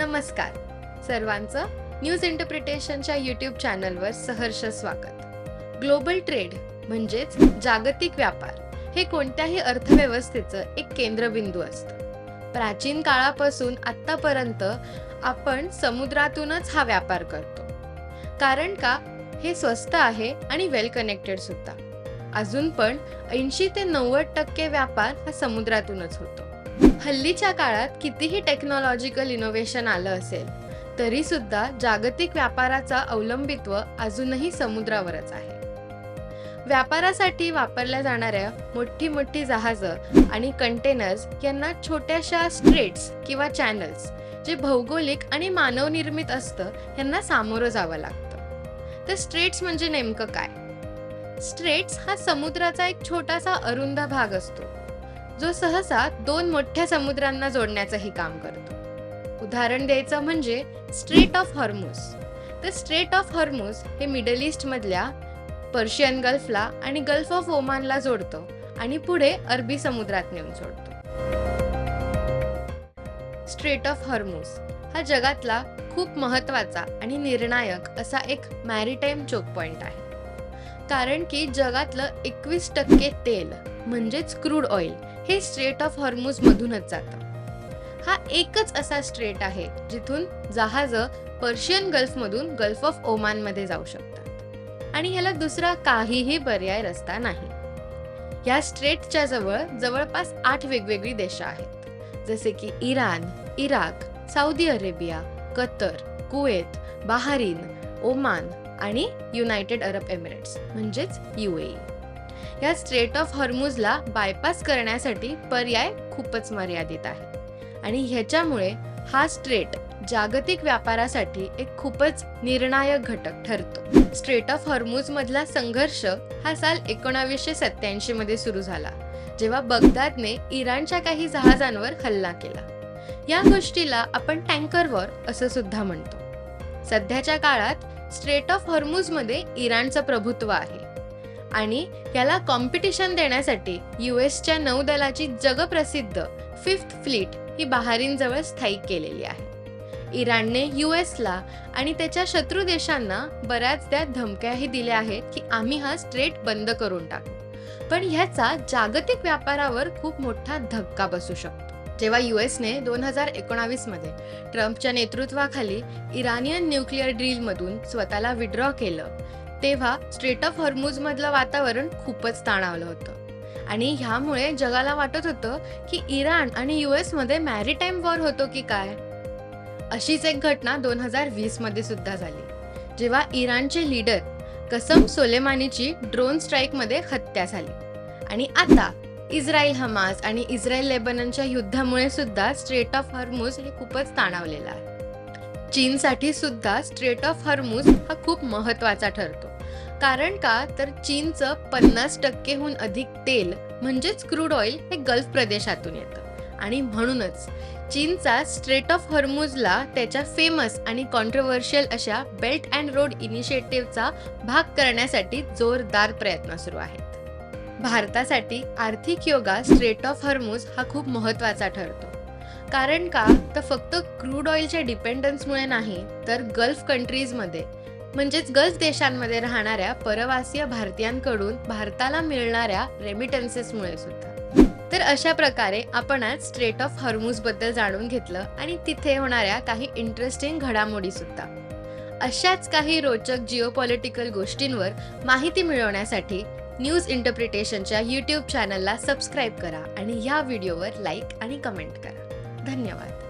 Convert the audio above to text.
नमस्कार. सर्वांचं न्यूज इंटरप्रिटेशनच्या यूट्यूब चॅनलवर सहर्ष स्वागत. ग्लोबल ट्रेड म्हणजेच जागतिक व्यापार हे कोणत्याही अर्थव्यवस्थेचं एक केंद्रबिंदू असतं. प्राचीन काळापासून आत्तापर्यंत आपण समुद्रातूनच हा व्यापार करतो. कारण का? हे स्वस्त आहे आणि वेल कनेक्टेड सुद्धा. अजून पण ऐंशी ते नव्वद टक्के व्यापार हा समुद्रातूनच होतो. हल्लीच्या काळात कितीही टेक्नॉलॉजिकल इनोव्हेशन आलं असेल तरी सुद्धा जागतिक व्यापाराचा अवलंबित्व अजूनही समुद्रावरच आहे. व्यापारासाठी वापरल्या जाणाऱ्या मोठी मोठी जहाजं आणि कंटेनर्स यांना छोट्याशा स्ट्रेट्स किंवा चॅनल्स जे भौगोलिक आणि मानवनिर्मित असतं यांना सामोरं जावं लागतं. तर स्ट्रेट्स म्हणजे नेमकं काय? स्ट्रेट्स हा समुद्राचा एक छोटासा अरुंद भाग असतो. जो सहसा दोन मोठ्या समुद्रांना जोडण्याचंही काम करतो. उदाहरण द्यायचं म्हणजे स्ट्रेट ऑफ हॉर्मुस तर स्ट्रेट ऑफ हॉर्मुस हे मिडल ईस्ट मधल्या पर्शियन गल्फला आणि गल्फ ऑफ ओमानला जोडतो आणि पुढे अरबी समुद्रात नेऊन सोडतो. स्ट्रेट ऑफ हॉर्मुस हा जगातला खूप महत्त्वाचा आणि निर्णायक असा एक मॅरिटाईम चोक पॉइंट आहे. कारण की जगातलं एकवीस टक्के तेल म्हणजेच क्रूड ऑइल हे स्ट्रेट ऑफ हॉर्मोज मधूनच जातं. हा एकच असा स्ट्रेट आहे जिथून जहाज पर्शियन गल्फमधून गल्फ ऑफ ओमानमध्ये जाऊ शकतात. आणि ह्याला दुसरा काहीही पर्याय रस्ता नाही. या स्ट्रेटच्या जवळ जवळपास आठ वेगवेगळी देश आहेत. जसे की Iran Iraq Saudi Arabia Qatar Kuwait Bahrain Oman आणि युनायटेड अरब एमिरेट्स म्हणजेच युएई या स्ट्रेट ऑफ हॉर्मुजला बायपास करण्यासाठी पर्याय खूपच मर्यादित आहे. आणि ह्याच्यामुळे हा स्ट्रेट जागतिक व्यापारासाठी एक खूपच निर्णायक घटक ठरतो. स्ट्रेट ऑफ हॉर्मुज मधला संघर्ष हा साल एकोणावीसशे सत्याऐंशी मध्ये सुरू झाला जेव्हा बगदादने इराणच्या काही जहाजांवर हल्ला केला. या गोष्टीला आपण टँकर वॉर असं सुद्धा म्हणतो. सध्याच्या काळात स्ट्रेट ऑफ हॉर्मुजमध्ये इराणचं प्रभुत्व आहे. आणि याला कॉम्पिटिशन देण्यासाठी युएसच्या नौदलाची जगप्रसिद्ध फिफ्थ फ्लीट ही बहारीनजवळ स्थायिक केलेली आहे. इराणने युएसला आणि त्याच्या शत्रू देशांना बऱ्याचदा धमक्याही दिल्या आहेत की आम्ही हा स्ट्रेट बंद करून टाकू. पण ह्याचा जागतिक व्यापारावर खूप मोठा धक्का बसू शकतो. जेव्हा युएसने दोन हजार एकोणावीसमध्ये ट्रम्पच्या नेतृत्वाखाली इराणियन न्यूक्लिअर डीलमधून स्वतःला विड्रॉ केलं तेव्हा स्ट्रेट ऑफ हॉर्मुजमधलं वातावरण खूपच ताणावलं होतं. आणि ह्यामुळे जगाला वाटत होतं की इराण आणि यू मध्ये मॅरिटाईम वॉर होतो की काय? अशीच एक घटना दोन हजार वीसमध्ये सुद्धा झाली जेव्हा इराणचे लीडर कसम सोलेमानीची ड्रोन स्ट्राईकमध्ये हत्या झाली. आणि आता इस्रायल हमास आणि इस्रायल लेबननच्या युद्धामुळे सुद्धा स्ट्रेट ऑफ हर्मूज हे खूपच ताणावलेलं आहे. चीनसाठी सुद्धा स्ट्रेट ऑफ हर्मूज हा खूप महत्त्वाचा ठरतो. कारण का? तर चीनचं पन्नास टक्केहून अधिक तेल म्हणजेच क्रूड ऑइल हे गल्फ प्रदेशातून येतं. आणि म्हणूनच चीनचा स्ट्रेट ऑफ हर्मूजला त्याच्या फेमस आणि कॉन्ट्रोवर्शियल अशा बेल्ट अँड रोड इनिशिएटिव्हचा भाग करण्यासाठी जोरदार प्रयत्न सुरू आहेत भारतासाठी आर्थिक योगा स्ट्रेट ऑफ हॉर्मुज हा खूप महत्त्वाचा ठरतो. कारण का? तर फक्त क्रूड ऑइलच्या डिपेंडन्समुळे नाही तर गल्फ कंट्रीजमध्ये म्हणजेच गल्फ देशांमध्ये राहणाऱ्या परवासीय भारतीयांकडून भारताला मिळणाऱ्या रेमिटन्सेसमुळे सुद्धा. तर अशा प्रकारे आपण आज स्ट्रेट ऑफ हर्मुजबद्दल जाणून घेतलं आणि तिथे होणाऱ्या काही इंटरेस्टिंग घडामोडी सुद्धा. अशाच काही रोचक जिओपॉलिटिकल गोष्टींवर माहिती मिळवण्यासाठी न्यूज इंटरप्रिटेशनच्या यूट्यूब चॅनलला सबस्क्राईब करा आणि या व्हिडिओवर लाईक आणि कमेंट करा. धन्यवाद.